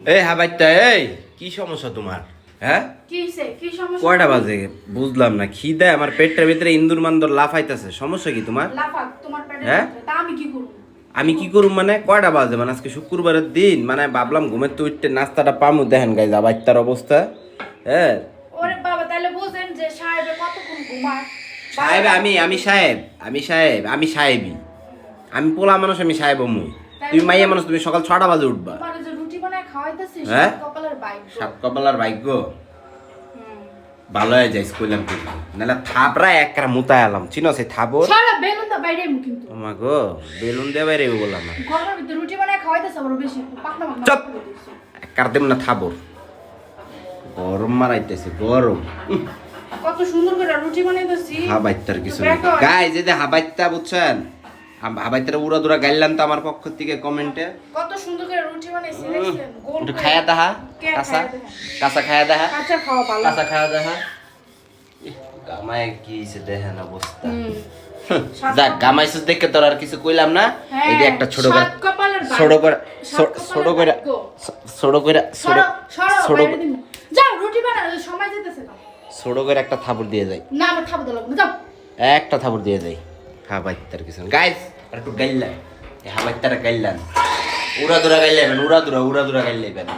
এই হাবাইতা এই কি সমস্যা তোমার হ্যাঁ? কয়টা বাজে? বুঝলাম না খিদে আমার পেটের ভিতরে ইন্দুর মান্দর লাফাইতেছে সমস্যা কি তোমার? হ্যাঁ? আমি কি করব? আমি কি করুম মানে কয়টা বাজে? মানে আজকে শুক্রবারের দিন মানে ভাবলাম ঘুমের তো উঠতে নাস্তাটা পামু দেখেন গাইজ আবাইতার অবস্থা হ্যাঁ? সাহেব আমি আমি সাহেব আমি সাহেব আমি সাহেবই। আমি পোলা মানুষ আমি সাহেব মুই তুমি মাইয়া মানুষ তুমি সকাল ছটা বাজে উঠবা তোমার যে রুটি বানায় খাওয়াইতেছিস হ্যাঁ? কপালের বাইক সাত কপালার ভাগ্য? ভালো হয়ে যায় স্কুলাম কিন্তু নাহলে থাপরা একটা মুতায় আলাম চিনো সে থাপর সারা বেলুন দা বাইরে মু কিন্তু। তোমা গো বেলুন দিয়ে বাইরে বললাম না ঘরের ভিতরে রুটি বানায় খাওয়াইতেছে আবার বেশি পাকনা পাকনা চুপ! করে দেব না থাবর গরম মারাইতেছে গরম। উহ, কত সুন্দর করে রুটি বানাইতেছি। হাবাইতার কিছু দেখো। গাই যদি হাবাইতা বুঝছেন? হাবাইতার উড়া দুরা গাইলাম তো আমার পক্ষ থেকে কমেন্টে। কত সুন্দর করে রুটি বানাইছি দেখছেন? গোল একটু খায়া দাহা কাঁচা? কাঁচা খায়া দাহা? কাঁচা খাওয়া ভালো। কাঁচা খায়া দাহা? গামায় কি হইছে দেখেন অবস্থা। যাক গামাইছিস দেখে তোর আর কিছু কইলাম না। হ্যাঁ, এই একটা ছোট করে। ছোট করে ছোট করে ছোট করে ছোট ছোট যাও রুটি সময় যেতেছে। ছোট করে একটা থাপড় দিয়ে যায় না আমার তো যাও। একটা থাপড় দিয়ে দেয় হাবাইতার কিছু গাইস আর একটু গাইলাম এই হাবাইতারা গাইলাম উড়া দুরা গাইলাম উড়া দুরা উড়া দুরা গাইলাবেন